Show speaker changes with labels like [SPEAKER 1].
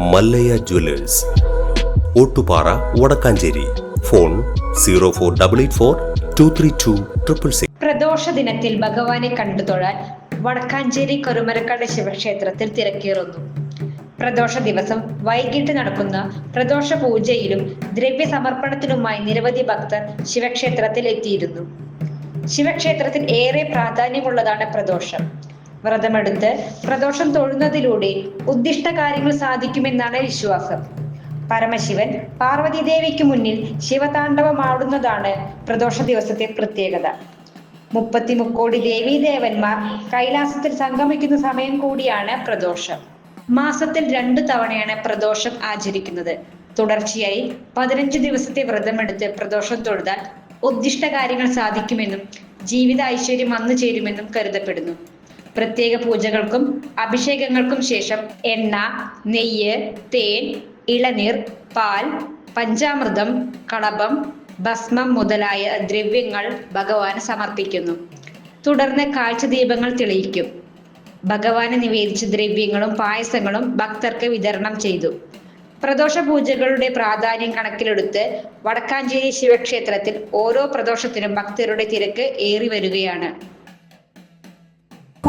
[SPEAKER 1] Mallayya jewellers. Ottupara Vadakkanchery. Phone zero four double eight four two three two triple six.
[SPEAKER 2] പ്രദോഷ ദിനത്തിൽ ഭഗവാനെ കണ്ടു തൊഴാൻ വടക്കാഞ്ചേരി കരുമരക്കാട് ശിവക്ഷേത്രത്തിൽ തിരക്കേറുന്നു. പ്രദോഷ ദിവസം വൈകിട്ട് നടക്കുന്ന പ്രദോഷ പൂജയിലും ദ്രവ്യ സമർപ്പണത്തിനുമായി നിരവധി ഭക്തർ ശിവക്ഷേത്രത്തിൽ എത്തിയിരുന്നു ശിവക്ഷേത്രത്തിൽ ഏറെ പ്രാധാന്യമുള്ളതാണ് പ്രദോഷം. വ്രതമെടുത്ത് പ്രദോഷം തൊഴുന്നതിലൂടെ ഉദ്ദിഷ്ട കാര്യങ്ങൾ സാധിക്കുമെന്നാണ് വിശ്വാസം. പരമശിവൻ പാർവതി ദേവിക്ക് മുന്നിൽ ശിവതാണ്ഡവമാടുന്നതാണ് പ്രദോഷ ദിവസത്തെ പ്രത്യേകത. മുപ്പത്തി മുക്കോടി ദേവീദേവന്മാർ കൈലാസത്തിൽ സംഗമിക്കുന്ന സമയം കൂടിയാണ് പ്രദോഷം. മാസത്തിൽ രണ്ടു തവണയാണ് പ്രദോഷം ആചരിക്കുന്നത്. തുടർച്ചയായി പതിനഞ്ച് ദിവസത്തെ വ്രതമെടുത്ത് പ്രദോഷം തൊഴുതാൽ ഉദ്ദിഷ്ട കാര്യങ്ങൾ സാധിക്കുമെന്നും ജീവിത ഐശ്വര്യം വന്നു ചേരുമെന്നും കരുതപ്പെടുന്നു. പ്രത്യേക പൂജകൾക്കും അഭിഷേകങ്ങൾക്കും ശേഷം എണ്ണ നെയ്യ് തേൻ ഇളനീർ പാൽ പഞ്ചാമൃതം കളഭം ഭസ്മം മുതലായ ദ്രവ്യങ്ങൾ ഭഗവാന് സമർപ്പിക്കുന്നു. തുടർന്ന് കാഴ്ച ദീപങ്ങൾ തെളിയിക്കും. ഭഗവാന് നിവേദിച്ച ദ്രവ്യങ്ങളും പായസങ്ങളും ഭക്തർക്ക് വിതരണം ചെയ്തു. പ്രദോഷ പൂജകളുടെ പ്രാധാന്യം കണക്കിലെടുത്ത് വടക്കാഞ്ചേരി ശിവക്ഷേത്രത്തിൽ ഓരോ പ്രദോഷത്തിനും ഭക്തരുടെ തിരക്ക് ഏറി വരികയാണ്.